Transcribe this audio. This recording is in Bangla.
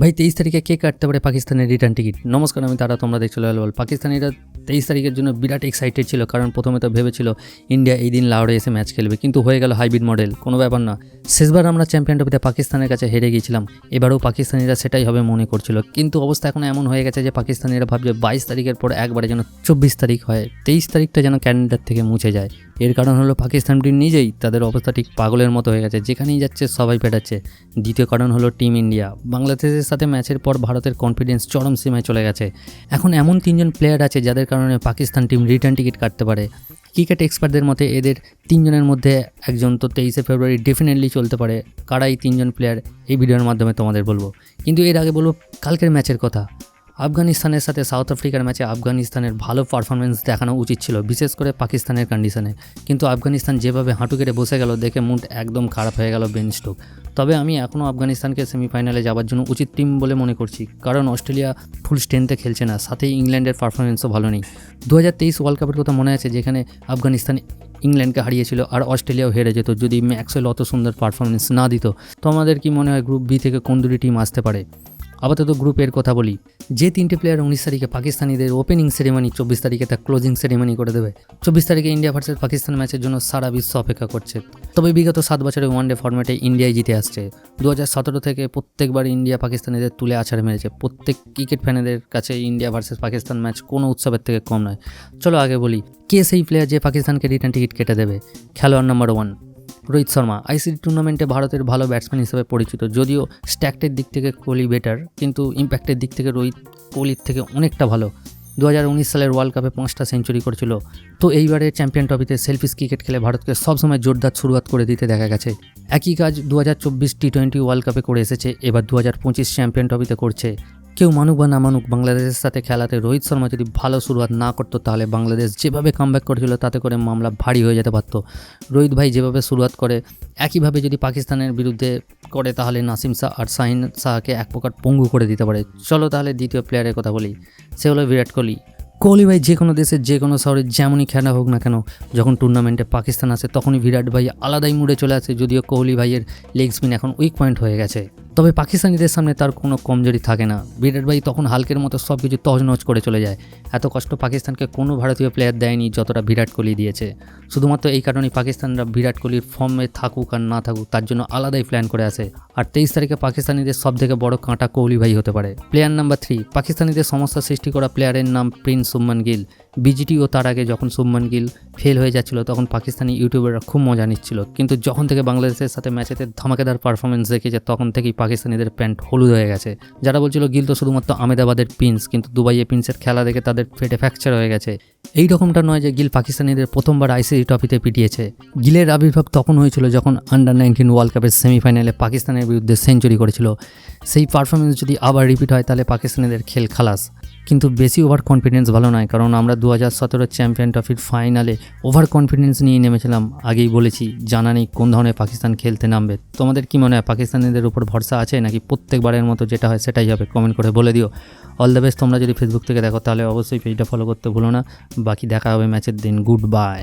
ভাই, তেইশ তারিখে কে কাটতে পারে পাকিস্তানের রিটার্ন টিকিট নমস্কার, আমি তারা, তোমরা দেখছ লাল পাকিস্তানিরা তেইশ তারিখের জন্য বিরাট এক্সাইটেড ছিল, কারণ প্রথমে তো ভেবেছিল ইন্ডিয়া এই দিন লাহোরে এসে ম্যাচ খেলবে, কিন্তু হয়ে গেল হাইব্রিড মডেল কোনো ব্যাপার না। শেষবার আমরা চ্যাম্পিয়ন ট্রফিতে পাকিস্তানের কাছে হেরে গিয়েছিলাম, এবারেও পাকিস্তানিরা সেটাই হবে মনে করছিল। কিন্তু অবস্থা এখন এমন হয়ে গেছে যে পাকিস্তানিরা ভাবছে বাইশ তারিখের পর একবারে যেন চব্বিশ তারিখ হয়, তেইশ তারিখটা যেন ক্যালেন্ডার থেকে মুছে যায়। এর কারণ হলো পাকিস্তান টিম নিজেই তাদের অবস্থা ঠিক পাগলের মতো হয়ে গেছে, যেখানেই যাচ্ছে সবাই পেটাচ্ছে। দ্বিতীয় কারণ হলো টিম ইন্ডিয়া। বাংলাদেশের সাথে ম্যাচের পর ভারতের কনফিডেন্স চরম সীমায় চলে গেছে। এখন এমন তিনজন প্লেয়ার আছে যাদের কারণে পাকিস্তান টিম রিটার্ন টিকিট কাটতে পারে। ক্রিকেট এক্সপার্টদের মতে এদের তিনজনের মধ্যে একজন তো তেইশে ফেব্রুয়ারি ডেফিনেটলি চলতে পারে। কারা এই তিনজন প্লেয়ার এই ভিডিওর মাধ্যমে তোমাদের বলব। কিন্তু এর আগে বলব, কালকের ম্যাচের কথা। আফগানিস্তানের সাথে সাউথ আফ্রিকার ম্যাচে আফগানিস্তানের ভালো পারফরমেন্স দেখানো উচিত ছিল, বিশেষ করে পাকিস্তানের কন্ডিশনে কিন্তু আফগানিস্তান যেভাবে হাঁটু কেটে বসে গেল, দেখে মুড একদম খারাপ হয়ে গেল বেন স্টোক। তবে আমি এখনও আফগানিস্তানকে সেমিফাইনালে যাওয়ার জন্য উচিত টিম বলে মনে করছি, কারণ অস্ট্রেলিয়া ফুল স্ট্রেন্থে খেলছে না সাথে ইংল্যান্ডের পারফরমেন্সও ভালো নেই। দু হাজার তেইশ ওয়ার্ল্ড কাপের কথা মনে আছে, যেখানে আফগানিস্তান ইংল্যান্ডকে হারিয়েছিল আর অস্ট্রেলিয়াও হেরে যেত, যদি ম্যাক্সওয়েল অত সুন্দর পারফরমেন্স না দিত। তো আমাদের কি মনে হয় গ্রুপ বি থেকে কোন দুটি টিম আসতে পারে? আপাতত গ্রুপের কথা বলি। যে তিনটে প্লেয়ার উনিশ তারিখে পাকিস্তানিদের ওপেনিং সেরেমনি চব্বিশ তারিখে তার ক্লোজিং সেরেমনি করে দেবে। চব্বিশ তারিখে ইন্ডিয়া ভার্সেস পাকিস্তান ম্যাচের জন্য সারা বিশ্ব অপেক্ষা করছে। তবে বিগত সাত বছরে ওয়ানডে ফর্ম্যাটে ইন্ডিয়ায় জিতে আসছে। দু হাজার সতেরো থেকে প্রত্যেকবার ইন্ডিয়া পাকিস্তানিদের তুলে আছাড়ে মেরেছে। প্রত্যেক ক্রিকেট ফ্যানেদের কাছে ইন্ডিয়া ভার্সেস পাকিস্তান ম্যাচ কোনো উৎসবের থেকে কম নয়। চলো আগে বলি, কে সেই প্লেয়ার যে পাকিস্তানকে রিটার্ন টিকিট কেটে দেবে? খেলোয়াড় number one Rohit Sharma ICC টুর্নামেন্টে ভারতের ভালো ব্যাটসম্যান হিসেবে পরিচিত, যদিও স্ট্যাক্টের দিক থেকে কোহলি বেটার কিন্তু ইম্প্যাক্টের দিক থেকে রোহিত কোহলির থেকে অনেকটা ভালো। দু হাজার উনিশ সালের ওয়ার্ল্ড কাপে পাঁচটা সেঞ্চুরি করেছিল। তো এইবারে চ্যাম্পিয়ন ট্রফিতে সেলফিস ক্রিকেট খেলে ভারতকে সবসময় জোরদার শুরুয়াত করে দিতে দেখা গেছে। একই কাজ দু হাজার চব্বিশ টি টোয়েন্টি ওয়ার্ল্ড কাপে করে এসেছে, এবার দু হাজার পঁচিশ চ্যাম্পিয়ন ট্রফিতে করছে। কেউ মানুক বা না মানুক, বাংলাদেশের সাথে খেলাতে রোহিত শর্মা যদি ভালো শুরুয়াত না করতো, তাহলে বাংলাদেশ যেভাবে কামব্যাক করেছিল, তাতে করে মামলা ভারী হয়ে যেতে পারতো। রোহিত ভাই যেভাবে শুরুয়াত করে, একইভাবে যদি পাকিস্তানের বিরুদ্ধে করে, তাহলে নাসিম শাহ আর শাহিন শাহকে এক প্রকার পঙ্গু করে দিতে পারে। চলো তাহলে দ্বিতীয় প্লেয়ারের কথা বলি, সে হলো বিরাট কোহলি। কোহলি ভাই যে কোনো দেশের, যে কোনো শহরে যেমনই খেলা হোক না কেন, যখন টুর্নামেন্টে পাকিস্তান আসে, তখনই বিরাট ভাই আলাদাই মুডে চলে আসে, যদিও কোহলি ভাইয়ের লেগ স্পিন এখন উইক পয়েন্ট হয়ে গেছে। তবে পাকিস্তানিদের সামনে তার কোনো কমজোরি থাকে না। বিরাট ভাই তখন হালকের মতো সব কিছু তছনছ করে চলে যায়। এত কষ্ট পাকিস্তানকে কোনো ভারতীয় প্লেয়ার দেয়নি যতটা বিরাট কোহলি দিয়েছে। শুধুমাত্র এই কারণেই পাকিস্তানরা বিরাট কোহলির ফর্মে থাকুক আর না থাকুক তার জন্য আলাদাই প্ল্যান করে আসে আর তেইশ তারিখে পাকিস্তানিদের সব থেকে বড় কাঁটা কোহলি ভাই হতে পারে। প্লেয়ার নাম্বার থ্রি পাকিস্তানিদের সমস্যা সৃষ্টি করা প্লেয়ারের নাম প্রিন্স সুম্মান গিল বিজিটি ও তার আগে যখন সুম্মান গিল ফেল হয়ে যাচ্ছিল, তখন পাকিস্তানি ইউটিউবাররা খুব মজা নিচ্ছিল। কিন্তু যখন থেকে বাংলাদেশের সাথে ম্যাচেতে ধামাকেদার পারফরমেন্স দেখেছে, তখন থেকেই পাকিস্তানিদের প্যান্ট হলুদ হয়ে গেছে। যারা বলছিল গিল তো শুধুমাত্র আমেদাবাদের পিন্স কিন্তু দুবাইয়ে পিন্সের খেলা দেখে তাদের ফেটে ফ্র্যাকচার হয়ে গেছে। এই রকমটা নয় যে গিল পাকিস্তানিদের প্রথমবার আইসিসি ট্রফিতে পিটিয়েছে। গিলের আবির্ভাব তখন হয়েছিল যখন আন্ডার নাইনটিন ওয়ার্ল্ড কাপের সেমিফাইনালে পাকিস্তানের বিরুদ্ধে সেঞ্চুরি করেছিল। সেই পারফরমেন্স যদি আবার রিপিট হয়, তাহলে পাকিস্তানিদের খেল খালাস। কিন্তু বেশি ওভার কনফিডেন্স ভালো নয়, কারণ আমরা দু হাজার সতেরো চ্যাম্পিয়ন ট্রফির ফাইনালে ওভার কনফিডেন্স নিয়ে নেমেছিলাম। আগেই বলেছি, জানা নেই কোন ধরনের পাকিস্তান খেলতে নামবে। তোমাদের কি মনে হয়, পাকিস্তানিদের উপর ভরসা আছে নাকি প্রত্যেকবারের মতো যেটা হয় সেটাই হবে? কমেন্ট করে বলে দিও। অল দ্য বেস্ট তোমরা যদি ফেসবুক থেকে দেখো, তাহলে অবশ্যই পেজটা ফলো করতে ভুলো না। বাকি দেখা হবে ম্যাচের দিন গুড বাই